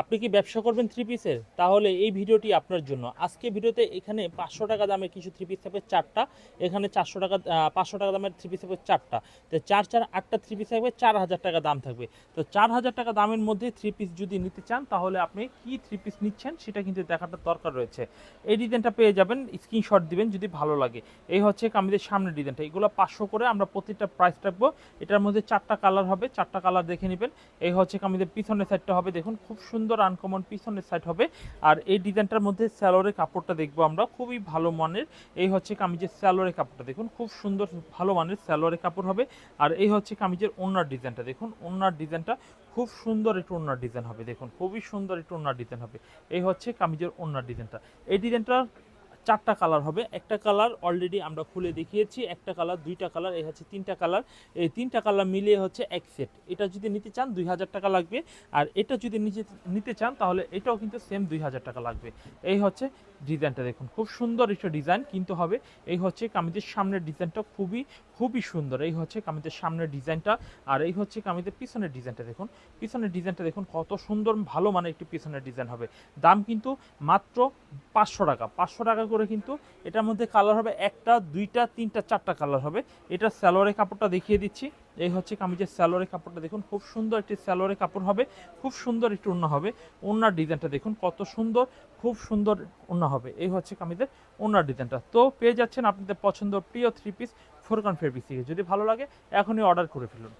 আপনি কি ব্যবসা করবেন থ্রি পিসের তাহলে এই ভিডিওটি আপনার জন্য। আজকে ভিডিওতে এখানে পাঁচশো টাকা দামের কিছু থ্রি পিস থাকবে চারটা। এখানে চারশো টাকা পাঁচশো টাকা দামের থ্রি পিস থাকবে চারটা। তো চার চার আটটা থ্রি পিস থাকবে, চার হাজার টাকা দাম থাকবে। তো চার হাজার টাকা দামের মধ্যে থ্রি পিস যদি নিতে চান, তাহলে আপনি কি থ্রি পিস নিচ্ছেন সেটা কিন্তু দেখাটা দরকার রয়েছে। এই ডিজাইনটা পেয়ে যাবেন স্ক্রিনশট দিবেন যদি ভালো লাগে। এই হচ্ছে কামিজের সামনের ডিজাইনটা এগুলো পাঁচশো করে আমরা প্রতিটা প্রাইস রাখব। এটার মধ্যে চারটা কালার হবে, চারটা কালার দেখে নেবেন। এই হচ্ছে কামিজের পিছনের সাইডটা হবে, দেখুন, খুব সুন্দর আনকমন পিছনের সাইড হবে। আর এই ডিজাইনটার মধ্যে স্যালোরের কাপড়টা দেখব আমরা। খুবই ভালো মানের। এই হচ্ছে কামিজের স্যালোরের কাপড়টা। দেখুন, খুব সুন্দর, ভালো মানের স্যালোরের কাপড় হবে। আর এই হচ্ছে কামিজের ওনার ডিজাইনটা দেখুন, ওনার ডিজাইনটা খুব সুন্দর একটু ওনার ডিজাইন হবে। দেখুন, খুবই সুন্দর একটু ওনার ডিজাইন হবে। এই হচ্ছে কামিজের ওনার ডিজাইনটা এই ডিজাইনটা চারটা কালার হবে। একটা কালার অলরেডি আমরা খুলে দেখিয়েছি, একটা কালার দুইটা কালার এই হচ্ছে তিনটা কালার এই তিনটা কালার মিলিয়ে হচ্ছে এক সেট এটা যদি নিতে চান, দুই হাজার টাকা লাগবে। আর এটা যদি নিচে, নিতে চান, তাহলে এটাও কিন্তু সেম দুই হাজার টাকা লাগবে। এই হচ্ছে ডিজাইনটা দেখুন। খুব সুন্দর একটা ডিজাইন কিন্তু হবে। এই হচ্ছে কামিজের সামনের ডিজাইনটা খুবই খুবই সুন্দর। এই হচ্ছে কামিজের সামনের ডিজাইনটা আর এই হচ্ছে কামিজের পিছনের ডিজাইনটা দেখুন। পিছনের ডিজাইনটা দেখুন, কত সুন্দর ভালো মানে একটি পিছনের ডিজাইন হবে। দাম কিন্তু মাত্র পাঁচশো টাকা। পাঁচশো টাকা করে কিন্তু এটার মধ্যে কালার হবে একটা, দুইটা, তিনটা, চারটা কালার হবে। এটা স্যালোয়ারের কাপড়টা দেখিয়ে দিচ্ছি। এই হচ্ছে কামিজের স্যালোয়ারের কাপড়টা। দেখুন, খুব সুন্দর একটি স্যালোয়ারের কাপড় হবে। খুব সুন্দর একটি ওড়না হবে। ওড়নার ডিজাইনটা দেখুন, কত সুন্দর, খুব সুন্দর ওড়না হবে। এই হচ্ছে কামিজের ওড়নার ডিজাইনটা। তো পেয়ে যাচ্ছেন আপনাদের পছন্দ প্রিয় থ্রি পিস ফোরকান ফের পিস থেকে। যদি ভালো লাগে, এখনই অর্ডার করে ফেলুন।